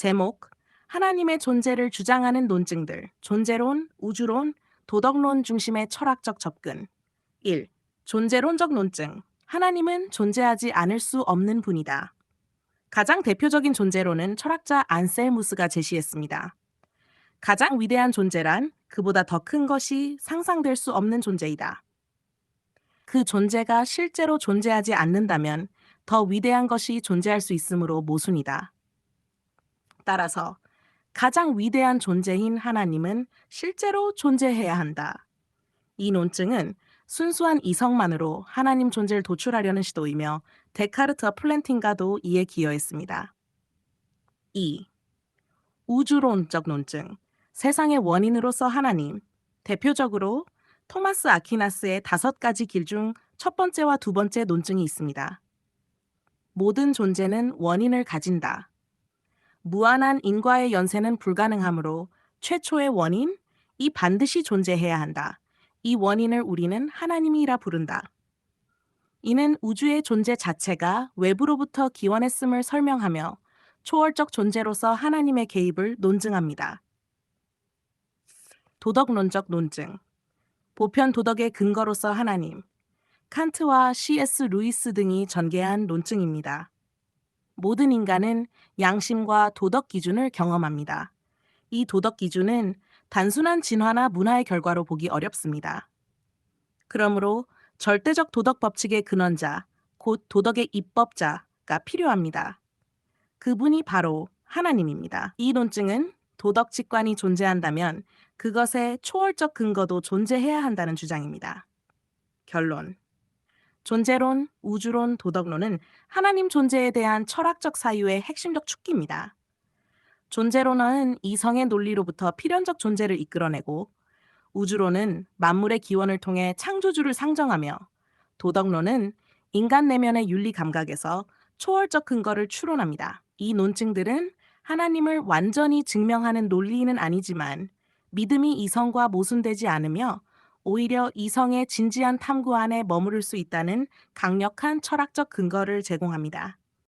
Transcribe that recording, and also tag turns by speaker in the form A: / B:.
A: 제목 하나님의 존재를 주장하는 논증들 존재론, 우주론, 도덕론 중심의 철학적 접근 1. 존재론적 논증 하나님은 존재하지 않을 수 없는 분이다. 가장 대표적인 존재론은 철학자 안셀무스가 제시했습니다. 가장 위대한 존재란 그보다 더 큰 것이 상상될 수 없는 존재이다. 그 존재가 실제로 존재하지 않는다면 더 위대한 것이 존재할 수 있으므로 모순이다. 따라서 가장 위대한 존재인 하나님은 실제로 존재해야 한다. 이 논증은 순수한 이성만으로 하나님 존재를 도출하려는 시도이며 데카르트와 플랜팅과도 이에 기여했습니다. 2. 우주론적 논증 세상의 원인으로서 하나님 대표적으로 토마스 아퀴나스의 다섯 가지 길 중 첫 번째와 두 번째 논증이 있습니다. 모든 존재는 원인을 가진다. 무한한 인과의 연쇄는 불가능하므로 최초의 원인, 이 반드시 존재해야 한다. 이 원인을 우리는 하나님이라 부른다. 이는 우주의 존재 자체가 외부로부터 기원했음을 설명하며 초월적 존재로서 하나님의 개입을 논증합니다. 도덕론적 논증 보편 도덕의 근거로서 하나님 칸트와 C.S. 루이스 등이 전개한 논증입니다. 모든 인간은 양심과 도덕 기준을 경험합니다. 이 도덕 기준은 단순한 진화나 문화의 결과로 보기 어렵습니다. 그러므로 절대적 도덕 법칙의 근원자, 곧 도덕의 입법자가 필요합니다. 그분이 바로 하나님입니다. 이 논증은 도덕 직관이 존재한다면 그것의 초월적 근거도 존재해야 한다는 주장입니다. 결론. 존재론, 우주론, 도덕론은 하나님 존재에 대한 철학적 사유의 핵심적 축기입니다. 존재론은 이성의 논리로부터 필연적 존재를 이끌어내고 우주론은 만물의 기원을 통해 창조주를 상정하며 도덕론은 인간 내면의 윤리 감각에서 초월적 근거를 추론합니다. 이 논증들은 하나님을 완전히 증명하는 논리는 아니지만 믿음이 이성과 모순되지 않으며 오히려 이성의 진지한 탐구 안에 머무를 수 있다는 강력한 철학적 근거를 제공합니다.